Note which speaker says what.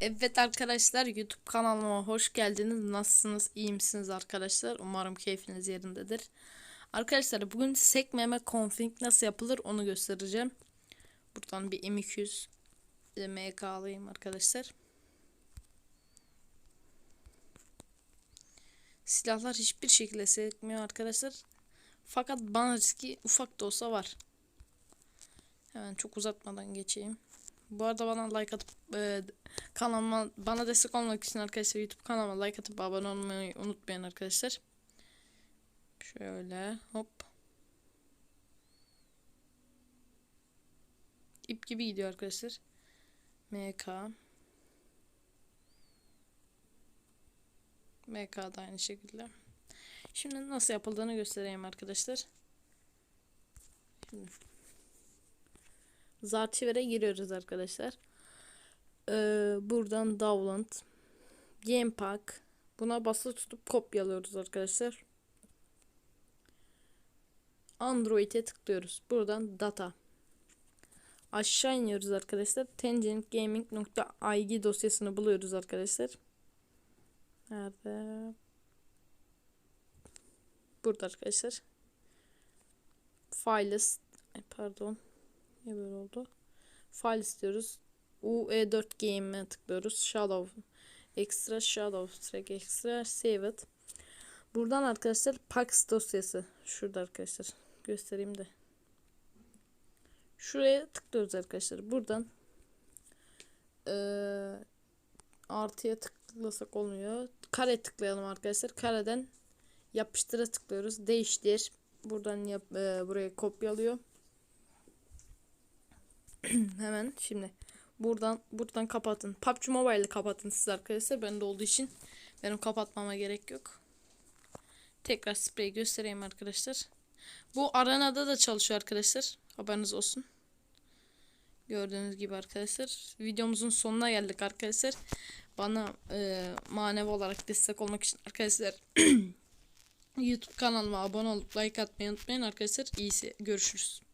Speaker 1: Evet arkadaşlar YouTube kanalıma hoş geldiniz. Nasılsınız? İyi misiniz arkadaşlar? Umarım keyfiniz yerindedir. Arkadaşlar bugün sekmeme config nasıl yapılır onu göstereceğim. Buradan bir M200 bir de MK alayım arkadaşlar. Silahlar hiçbir şekilde sekmiyor arkadaşlar. Fakat bana riski ufak da olsa var. Hemen çok uzatmadan geçeyim. Bu arada bana like atıp e, kanalıma bana destek olmak için arkadaşlar YouTube kanalıma like atıp abone olmayı unutmayın arkadaşlar. Şöyle hop. İp gibi gidiyor arkadaşlar. MK. MK da aynı şekilde. Şimdi nasıl yapıldığını göstereyim arkadaşlar. Şimdi Zarchiver'e giriyoruz arkadaşlar. Ee, buradan download game pack buna basılı tutup kopyalıyoruz arkadaşlar. Android'e tıklıyoruz. Buradan data. Aşağı iniyoruz arkadaşlar. tangentgaming.ig dosyasını buluyoruz arkadaşlar. Nerede? Burada arkadaşlar. Files pardon. Niye böyle oldu? File istiyoruz. UE4 Game'e tıklıyoruz. Shadow. Extra Shadow. Track Extra. Save it. Buradan arkadaşlar Pax dosyası. Şurada arkadaşlar. Göstereyim de. Şuraya tıklıyoruz arkadaşlar. Buradan ee, artıya tıklasak olmuyor. Kare tıklayalım arkadaşlar. Kareden yapıştıra tıklıyoruz. Değiştir. Buradan yap, e, buraya kopyalıyor. Hemen şimdi buradan buradan kapatın. PUBG Mobile'ı kapatın siz arkadaşlar. Bende olduğu için benim kapatmama gerek yok. Tekrar sprey göstereyim arkadaşlar. Bu arenada da çalışıyor arkadaşlar. Haberiniz olsun. Gördüğünüz gibi arkadaşlar. Videomuzun sonuna geldik arkadaşlar. Bana e, manevi olarak destek olmak için arkadaşlar YouTube kanalıma abone olup like atmayı unutmayın arkadaşlar. İyisi görüşürüz.